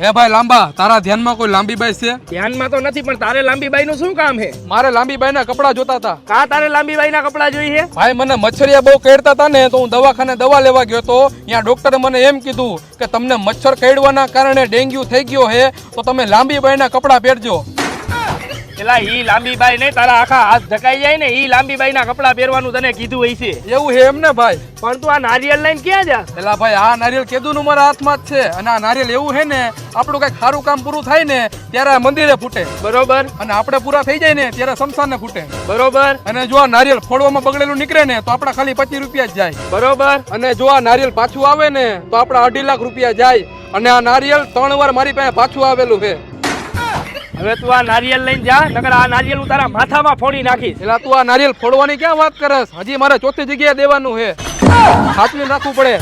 હે ભાઈ લાંબા તારા ધ્યાનમાં કોઈ લાંબી બાઈ છે? ધ્યાનમાં તો નથી પણ તારે લાંબીબાઈ નું શું કામ છે? મારે લાંબી બાઈ ના કપડા જોતા હતા. કા તારે લાંબીબાઈ ના કપડા જોઈએ છે? ભાઈ મને મચ્છરિયા બહુ કેડતા હતા ને તો હું દવાખાને દવા લેવા ગયો તો ત્યાં ડોક્ટરે મને એમ કીધું કે તમને મચ્છર કેડવાના કારણે ડેન્ગ્યુ થઈ ગયો છે તો તમે લાંબી બાઈના કપડા પહેરજો. એલા ઈ લાંબીબાઈ નહીં તારા આખા હાથ ધકાઈ જાય ને ઈ લાંબીબાઈ ના કપડા પહેરવાનું તને કીધું હોય છે એવું છે એમ ને ભાઈ? પણ તું આ નારિયેલ લઈને ક્યાં જા? એલા ભાઈ આ નારિયેલ કેદુનું મારા હાથમાં જ છે. અને આ નારિયેલ એવું છે ને આપણું કંઈક સારું કામ પૂરું થાય ને ત્યારે આ મંદિરે ફૂટે. બરોબર. અને આપણે પૂરા થઈ જાય ને ત્યારે શમશાને ફૂટે. બરોબર. અને જો આ નારિયેલ ફોડવામાં બગડેલું નીકળે ને તો આપણા ખાલી પચીસ રૂપિયા જ જાય. બરોબર. અને જો આ નારિયેલ પાછું આવે ને તો આપણા અઢી લાખ રૂપિયા જાય. અને આ નારિયેલ ત્રણ વાર મારી પાસે પાછું આવેલું છે. હવે તું આ નારિયેલ લઈને જા, નકર આ નારિયેલ હું તારા માથામાં ફોડી નાખીશ. એટલે તું આ નારિયેલ ફોડવાની ક્યાં વાત કરસ? હજી મારે ચોથી જગ્યાએ દેવાનું છે સાચવી નાખવું પડે.